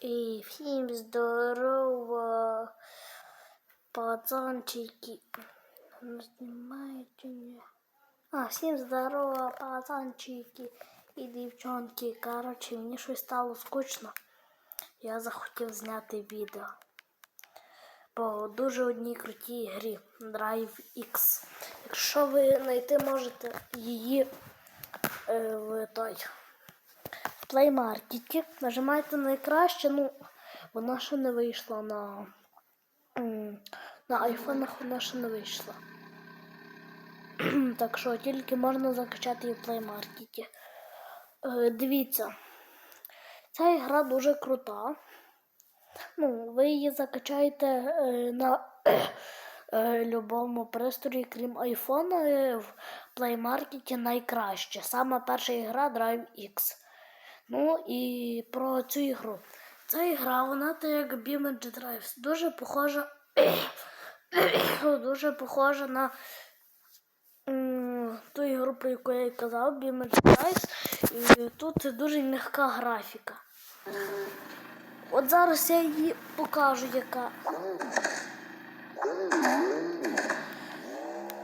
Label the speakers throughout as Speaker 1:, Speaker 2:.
Speaker 1: І всім здорово, пацанчики. Ну, чи ні? А, всім здорово, пацанчики і дівчонки. Коротше, мені щось стало скучно. Я захотів зняти відео. По дуже одній крутій грі Drive X. Якщо ви знайти можете її е, в той Play Market, нажимаєте найкраще, ну, вона ще не вийшла на, на айфонах вона ще не вийшла. так що тільки можна закачати її в Play Market. Е, дивіться, ця гра дуже крута. Ну, ви її закачаєте е, на е, любому пристрої, крім айфона, е, в Play Market найкраще. Саме перша ігра Drive X. Ну і про цю ігру. Ця ігра, вона так як BMG Drive. Дуже похожа. дуже похожа на ту ігру, про яку я й казав, BMG Drive. І тут дуже м'яка графіка. От зараз я її покажу, яка.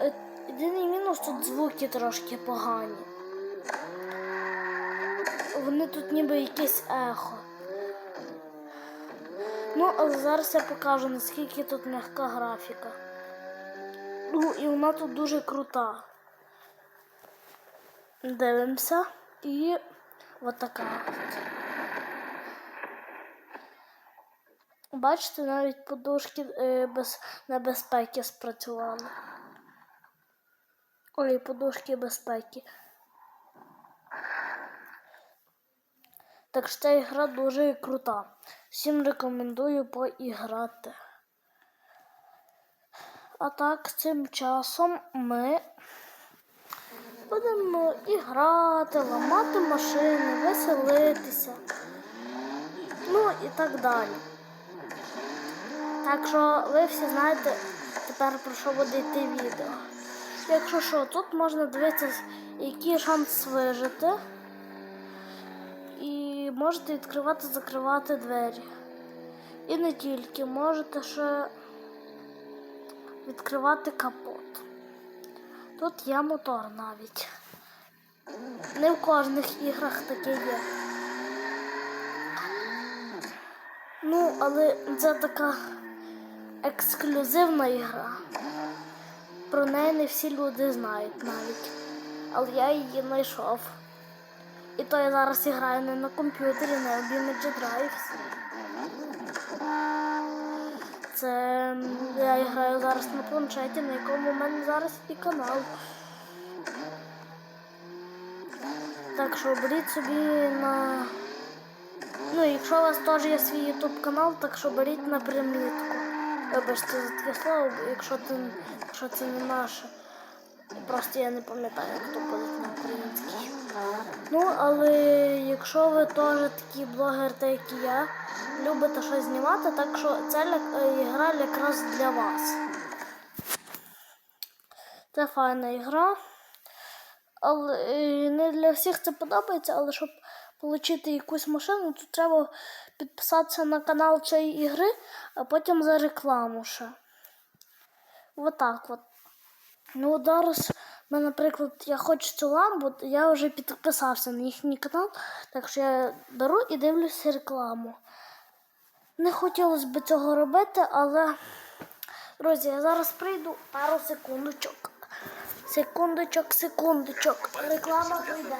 Speaker 1: Е, Єдиний мінус тут звуки трошки погані. Вони тут ніби якесь ехо. Ну, але зараз я покажу, наскільки тут м'яка графіка. Ну, і вона тут дуже крута. Дивимося. І отака. от. Бачите, навіть подушки е, без небезпеки спрацювали. Ой, подушки безпеки. Так що ця ігра дуже крута. Всім рекомендую поіграти. А так, цим часом ми будемо іграти, ламати машини, веселитися. Ну і так далі. Так що ви всі знаєте тепер про що буде йти відео. Якщо що, тут можна дивитися, який шанс вижити. І можете відкривати, закривати двері. І не тільки, можете ще відкривати капот. Тут є мотор навіть. Не в кожних іграх таке є. Ну, але це така ексклюзивна ігра. Про неї не всі люди знають навіть. Але я її знайшов. І то я зараз граю не на комп'ютері, не на BMG Drive. Це я граю зараз на планшеті, на якому в мене зараз і канал. Так що беріть собі на. Ну, якщо у вас теж є свій YouTube канал, так що беріть на примітку. Вибачте за таке слово, якщо це, якщо це не наше. Просто я не пам'ятаю, як то буде на українській. Ну, але якщо ви теж такий блогер, так як і я, любите щось знімати, так що ця е, ігра якраз для вас. Це файна ігра. Але е, не для всіх це подобається, але щоб отримати якусь машину, то треба підписатися на канал цієї ігри, а потім за рекламу ще. Отак от. Ну, от зараз, ну, наприклад, я хочу цю ламбу, то я вже підписався на їхній канал, так що я беру і дивлюся рекламу. Не хотілося б цього робити, але, друзі, я зараз прийду пару секундочок. Секундочок, секундочок. Реклама прийде.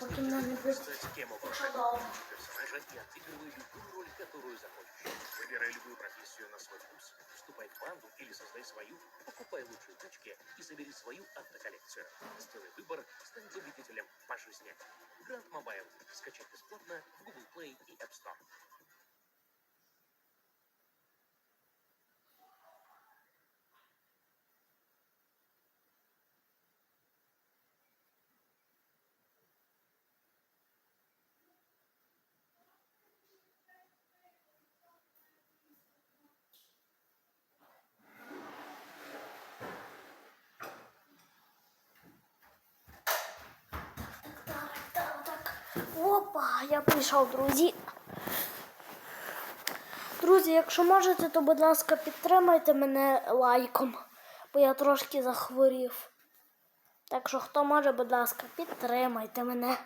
Speaker 1: Поки мене не буде.
Speaker 2: тему
Speaker 1: Що довго.
Speaker 2: персонажа и отыгрывай любую роль, которую захочешь. Выбирай любую профессию на свой вкус. Вступай в банду или создай свою, покупай лучшие тачки и собери свою автоколлекцию. Сделай выбор, стань победителем по жизни. Гранд Мобайл. Скачать бесплатно в Google Play и App Store.
Speaker 1: Опа, я прийшов, друзі. Друзі, якщо можете, то будь ласка, підтримайте мене лайком, бо я трошки захворів. Так що хто може, будь ласка, підтримайте мене.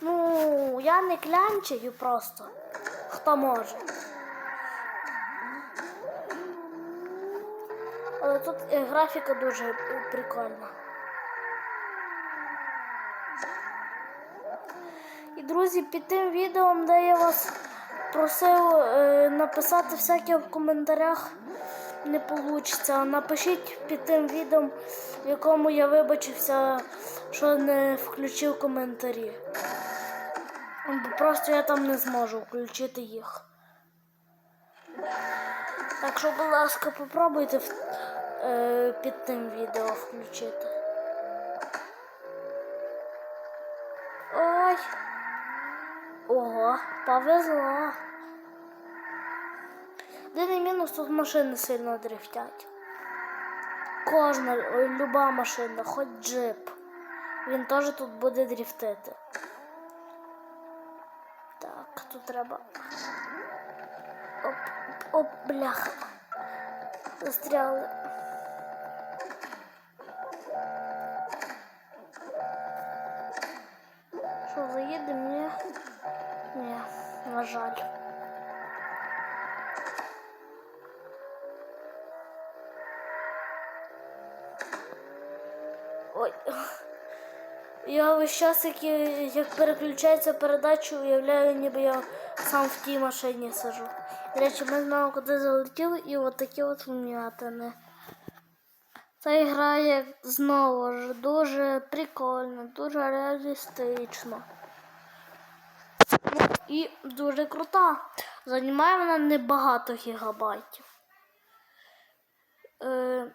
Speaker 1: Ну, я не клянчую просто. Хто може. Але тут е, графіка дуже прикольна. Друзі, під тим відео, де я вас просив е, написати всяке в коментарях, не вийде. Напишіть під тим відео, в якому я вибачився, що не включив коментарі. Бо просто я там не зможу включити їх. Так що, будь ласка, попробуйте е, під тим відео включити. Ой. Ого, повезло. Єдиний мінус тут машини сильно дрифтять. Кожна, люба машина, хоч джип. Він теж тут буде дрифтити. Так, тут треба. Оп, оп, бляха. Застряли. На жаль. Ой. Я весь час, як, як переключається передача, уявляю, ніби я сам в тій машині сижу. До речі, ми знову куди залетіли і от такі от вм'ятини. Ця гра як знову ж дуже прикольно, дуже реалістично. І дуже крута. Займає вона небагато гігабайтів. Е,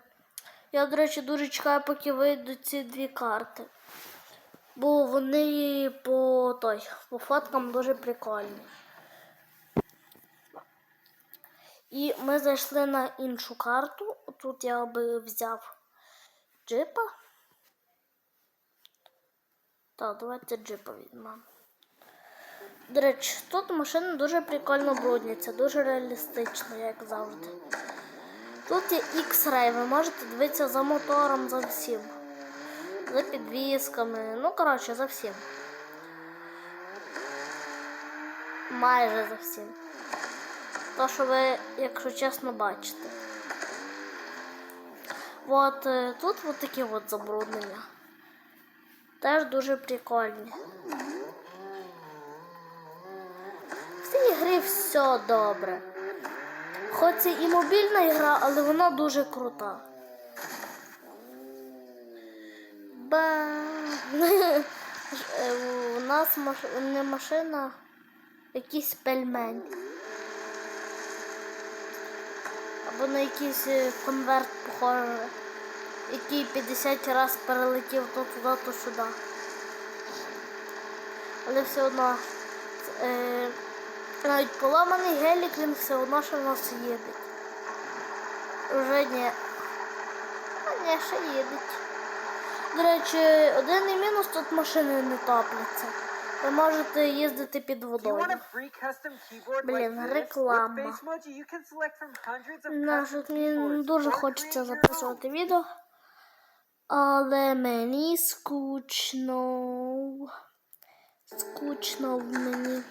Speaker 1: я, до речі, дуже чекаю, поки вийдуть ці дві карти. Бо вони по той, по фоткам дуже прикольні. І ми зайшли на іншу карту. Тут я би взяв джипа. Так, давайте джипа візьмемо. До речі, тут машини дуже прикольно брудняться, дуже реалістично, як завжди. Тут є X-Ray, ви можете дивитися за мотором, за всім. За підвісками, ну коротше, за всім. Майже за всім. То, що ви, якщо чесно, бачите. От е, тут от такі от забруднення. Теж дуже прикольні. В цій грі все добре. Хоч це і мобільна гра, але вона дуже крута. Ба. У нас маш... не машина, якийсь пельмень. Або на якийсь е, конверт похожий, який 50 разів перелетів то туди, то сюди. Але все одно е, навіть поламаний гелік він все одно ще в нас їде. Вже ні. А ні, ще їдуть. До речі, один і мінус тут машини не топляться. Ви можете їздити під водою. Блін, реклама. От мені дуже хочеться записувати відео. Але мені скучно. Скучно в мені.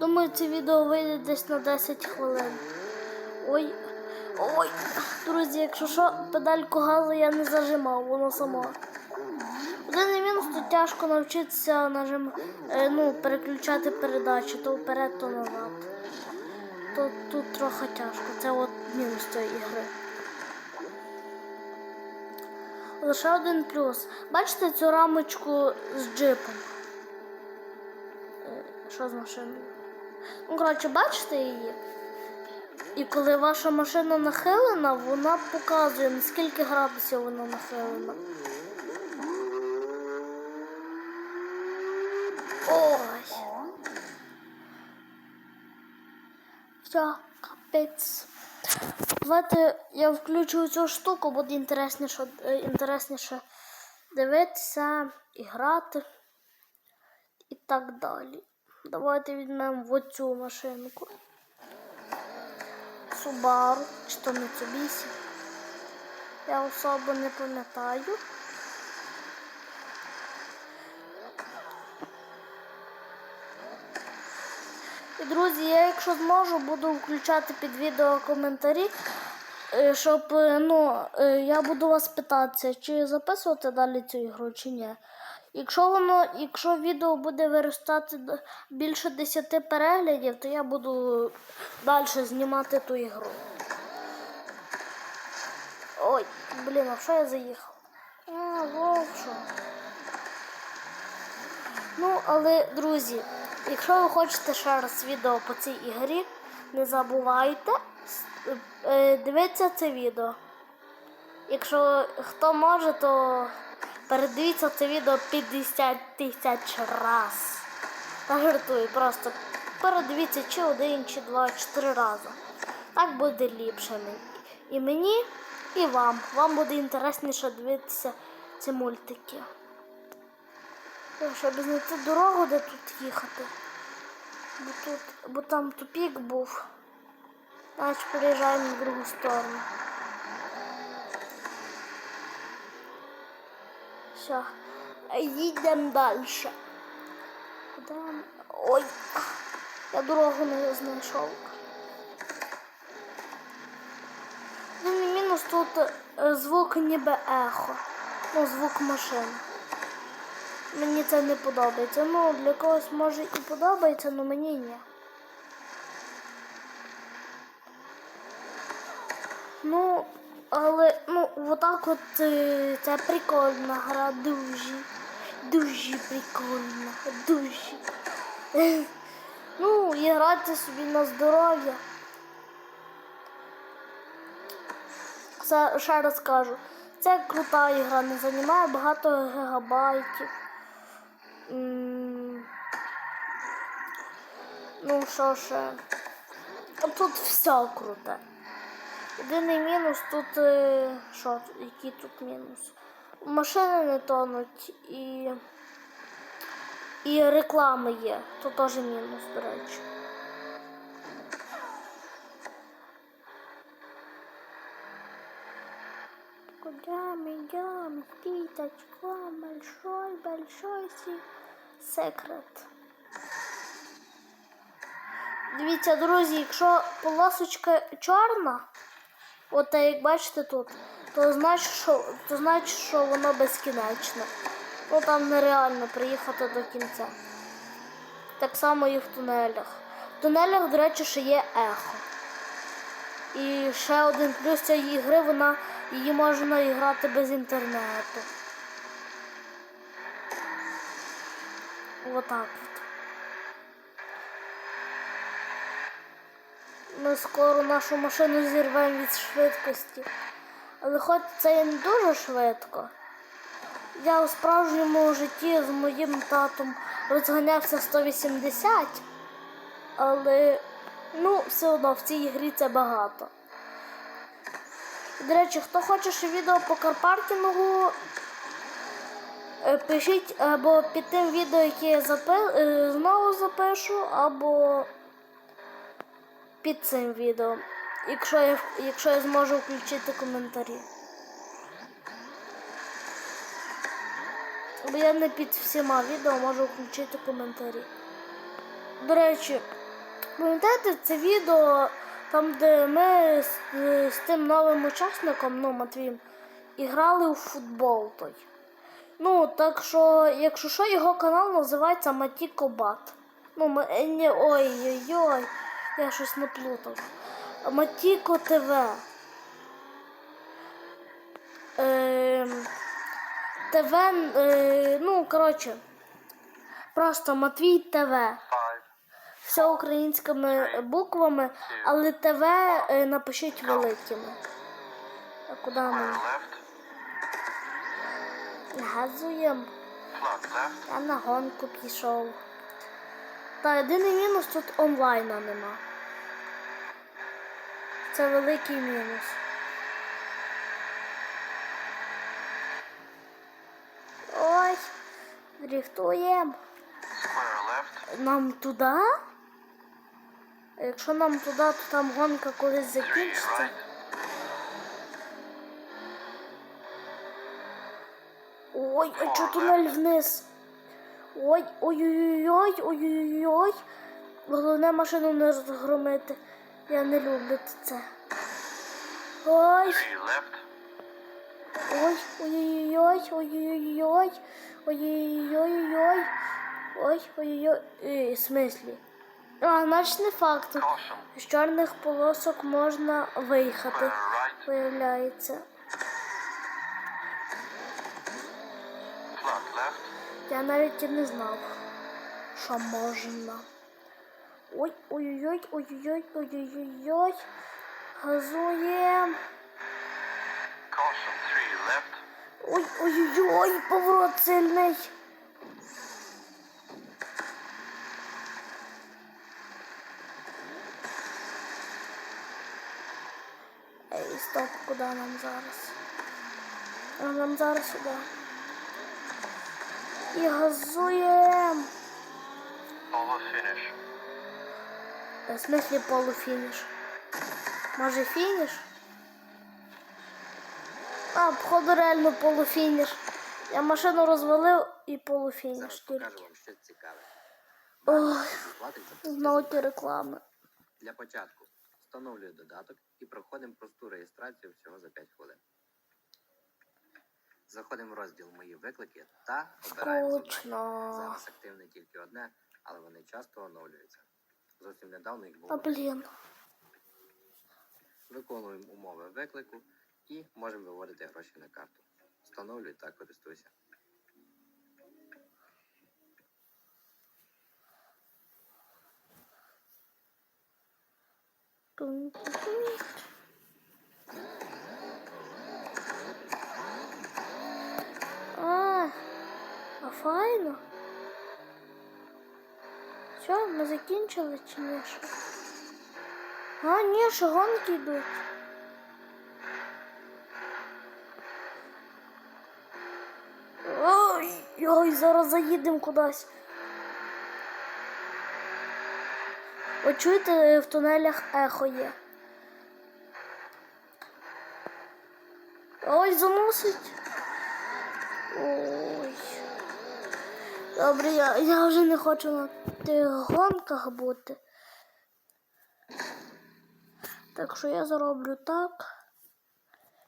Speaker 1: Думаю, це відео вийде десь на 10 хвилин. Ой. Ой. Друзі, якщо що, педальку газу я не зажимав, воно само. Один мінус тут тяжко навчитися нажим, е, ну, переключати передачі то вперед, то назад. То тут трохи тяжко. Це от мінус цієї ігри. Лише один плюс. Бачите цю рамочку з джипом? Е, Що з машиною? Ну, коротше, бачите її? І коли ваша машина нахилена, вона показує, на скільки градусів вона нахилена. Ой. Все, капець. Давайте я включу цю штуку, буде інтересніше, е, інтересніше дивитися і грати. І так далі. Давайте візьмемо оцю машинку. Subaru, чи то Mitsubishi. Я особо не пам'ятаю. І друзі, я якщо зможу, буду включати під відео коментарі, е, щоб е, ну, е, я буду вас питатися, чи записувати далі цю ігру, чи ні. Якщо воно, якщо відео буде виростати більше 10 переглядів, то я буду далі знімати ту ігру. Ой, блін, а що я заїхав? А, вовшо. Ну, але, друзі, якщо ви хочете ще раз відео по цій ігрі, не забувайте е, дивитися це відео. Якщо хто може, то передивіться це відео 50 тисяч раз. Та жартую, просто передивіться чи один, чи два, чи три рази. Так буде ліпше. І мені, і вам. Вам буде інтересніше дивитися ці мультики. Щоб знайти дорогу, де тут їхати. Бо, тут, бо там тупік був. Значить переїжджаємо в другу сторону. Все. Їдемо далі. Ми? Ой, я дорогу не знайшов. Єдиний мінус тут е, звук ніби ехо. Ну, звук машин. Мені це не подобається. Ну, для когось може і подобається, але мені ні. Ну, але ну, отак от е, це прикольна гра, дуже. Дуже прикольна. Дуже. Ну, і грати собі на здоров'я. Це ще раз кажу. Це крута ігра, не займає багато гігабайтів. Ну, що ще? Тут все круте. Єдиний мінус тут. е, Що, який тут мінус? Машини не тонуть і. І реклами є. То теж мінус, до речі. Куда идем? Пяточка, большой, большой се- секрет. Дивіться, друзі, якщо полосочка чорна, от як бачите тут, то значить, що, то значить, що воно безкінечне. Ну там нереально приїхати до кінця. Так само і в тунелях. В тунелях, до речі, ще є ехо. І ще один плюс цієї гри, вона її можна грати без інтернету. Отак Ми скоро нашу машину зірвемо від швидкості. Але хоч це і не дуже швидко. Я у справжньому житті з моїм татом розганявся 180, але ну, все одно в цій грі це багато. До речі, хто хоче ще відео по карпаркінгу, е, пишіть або під тим відео, яке я запи... е, знову запишу, або під цим відео, якщо я, якщо я зможу включити коментарі. Бо я не під всіма відео можу включити коментарі. До речі, пам'ятаєте це відео, там, де ми з, з тим новим учасником, ну, Матвієм, і грали у футбол той. Ну, так що, якщо що, його канал називається Матіко Бат. Ну, ма- е, ой-ой-ой, я щось наплутав. Матіко ТВ. Ем, ТВ, е, ну, коротше, просто Матвій ТВ. Все українськими буквами, але ТВ е, напишіть великими. А куди ми? Газуємо. Я на гонку пішов. Та єдиний мінус тут онлайна нема. Це великий мінус. Ой, дріфтуємо. нам туди? Якщо нам туди, то там гонка колись закінчиться. Ой, а чого тунель вниз? Ой, ой-ой-ой, ой-ой-ой. Головне машину не розгромити. Я не люблю це. Ой, ой, ой-ой-ой, ой-ой-ой, ой-ой-ой, ой, ой-ой-ой. Е, В смислі? А, значить не факт. З чорних полосок можна виїхати, виявляється. Я навіть і не знав, що можна. Ой, ой-ой-ой, ой-ой-ой, ой-ой-ой. Газуємо.
Speaker 3: Caution.
Speaker 1: Ой, ой-ой-ой, поворот сильний. Ей, стоп, куди нам зараз? А нам зараз сюди. І газуємо.
Speaker 3: Finish.
Speaker 1: В смислі полуфініш. Може фініш? А, походу реально полуфініш. Я машину розвалив і полуфініш тільки.
Speaker 4: покажу вам щось цікаве.
Speaker 1: Ой, знову ті реклами.
Speaker 4: Для початку встановлюю додаток і проходимо просту реєстрацію всього за 5 хвилин. Заходимо в розділ Мої виклики та обираємо завдання. Зараз активне тільки одне, але вони часто оновлюються. Зовсім недавно їх
Speaker 1: А
Speaker 4: було.
Speaker 1: блін.
Speaker 4: Виконуємо умови виклику і можемо виводити гроші на карту. Встановлюй та користуйся.
Speaker 1: А, а файно. Що, ми закінчили чи ні? А, ні, ще гонки йдуть. Ой, ой, зараз заїдемо кудись. Ви чуєте, в тунелях ехо є. Ой, заносить. Ой. Добре, я, я вже не хочу на тих гонках бути. Так що я зароблю так.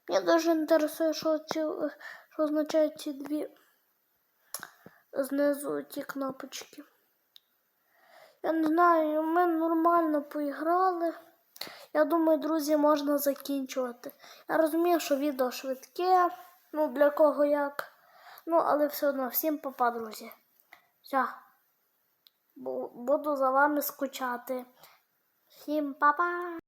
Speaker 1: Мені дуже інтересує, що, що означають ці дві знизу ті кнопочки. Я не знаю, ми нормально поіграли. Я думаю, друзі, можна закінчувати. Я розумію, що відео швидке, ну для кого як. Ну, але все одно всім папа, друзі. Все. Буду за вами скучати. Всім папа.